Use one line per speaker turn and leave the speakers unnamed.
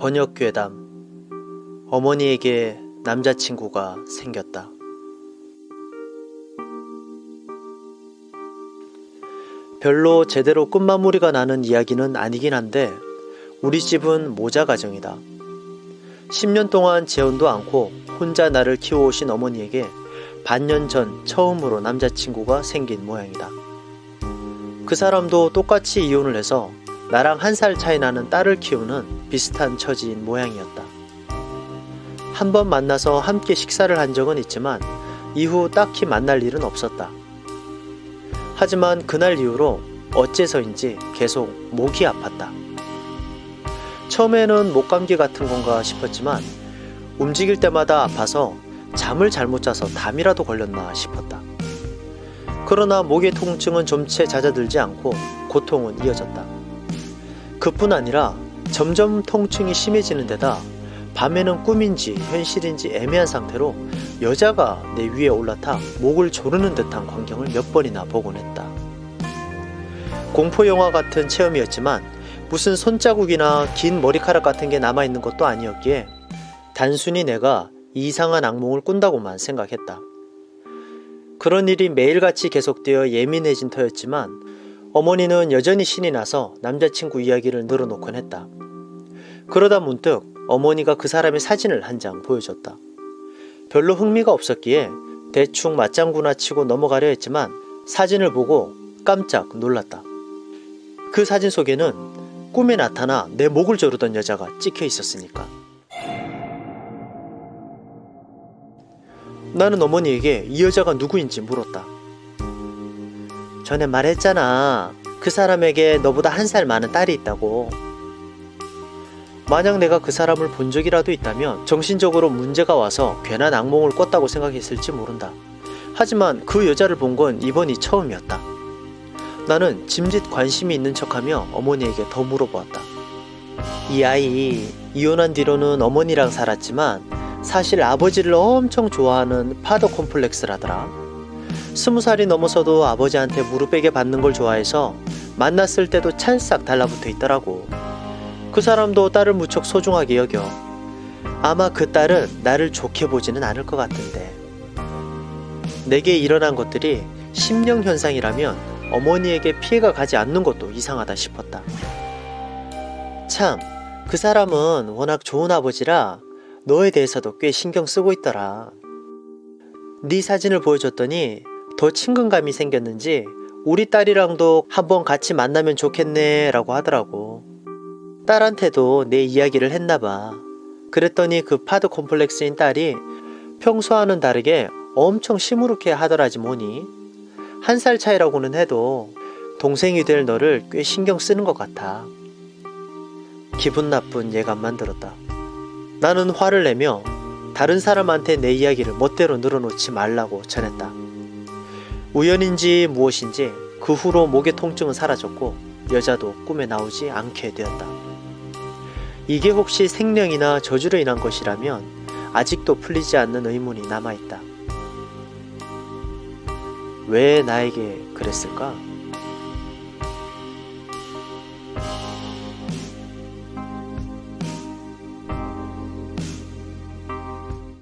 번역괴담 어머니에게 남자친구가 생겼다. 별로 제대로 끝마무리가 나는 이야기는 아니긴 한데 우리 집은 모자 가정이다. 10년 동안 재혼도 않고 혼자 나를 키워오신 어머니에게 반년 전 처음으로 남자친구가 생긴 모양이다. 그 사람도 똑같이 이혼을 해서 나랑 한 살 차이 나는 딸을 키우는 비슷한 처지인 모양이었다. 한 번 만나서 함께 식사를 한 적은 있지만 이후 딱히 만날 일은 없었다. 하지만 그날 이후로 어째서인지 계속 목이 아팠다. 처음에는 목감기 같은 건가 싶었지만 움직일 때마다 아파서 잠을 잘못 자서 담이라도 걸렸나 싶었다. 그러나 목의 통증은 좀 채 잦아들지 않고 고통은 이어졌다. 그뿐 아니라 점점 통증이 심해지는 데다 밤에는 꿈인지 현실인지 애매한 상태로 여자가 내 위에 올라타 목을 조르는 듯한 광경을 몇 번이나 보곤 했다. 공포 영화 같은 체험이었지만 무슨 손자국이나 긴 머리카락 같은 게 남아있는 것도 아니었기에 단순히 내가 이상한 악몽을 꾼다고만 생각했다. 그런 일이 매일같이 계속되어 예민해진 터였지만 어머니는 여전히 신이 나서 남자친구 이야기를 늘어놓곤 했다. 그러다 문득 어머니가 그 사람의 사진을 한 장 보여줬다. 별로 흥미가 없었기에 대충 맞장구나 치고 넘어가려 했지만 사진을 보고 깜짝 놀랐다. 그 사진 속에는 꿈에 나타나 내 목을 조르던 여자가 찍혀 있었으니까. 나는 어머니에게 이 여자가 누구인지 물었다. 전에 말했잖아. 그 사람에게 너보다 한 살 많은 딸이 있다고. 만약 내가 그 사람을 본 적이라도 있다면 정신적으로 문제가 와서 괜한 악몽을 꿨다고 생각했을지 모른다. 하지만 그 여자를 본 건 이번이 처음이었다. 나는 짐짓 관심이 있는 척하며 어머니에게 더 물어보았다. 이 아이 이혼한 뒤로는 어머니랑 살았지만 사실 아버지를 엄청 좋아하는 파더 콤플렉스라더라. 스무 살이 넘어서도 아버지한테 무릎 베게 받는 걸 좋아해서 만났을 때도 찰싹 달라붙어 있더라고. 그 사람도 딸을 무척 소중하게 여겨. 아마 그 딸은 나를 좋게 보지는 않을 것 같은데. 내게 일어난 것들이 심령 현상이라면 어머니에게 피해가 가지 않는 것도 이상하다 싶었다. 참, 그 사람은 워낙 좋은 아버지라 너에 대해서도 꽤 신경 쓰고 있더라. 네 사진을 보여줬더니 더 친근감이 생겼는지 우리 딸이랑도 한번 같이 만나면 좋겠네 라고 하더라고. 딸한테도 내 이야기를 했나봐. 그랬더니 그 파드 콤플렉스인 딸이 평소와는 다르게 엄청 시무룩해 하더라지 뭐니. 한 살 차이라고는 해도 동생이 될 너를 꽤 신경 쓰는 것 같아. 기분 나쁜 예감만 들었다. 나는 화를 내며 다른 사람한테 내 이야기를 멋대로 늘어놓지 말라고 전했다. 우연인지 무엇인지 그 후로 목의 통증은 사라졌고 여자도 꿈에 나오지 않게 되었다. 이게 혹시 생령이나 저주로 인한 것이라면 아직도 풀리지 않는 의문이 남아있다. 왜 나에게 그랬을까?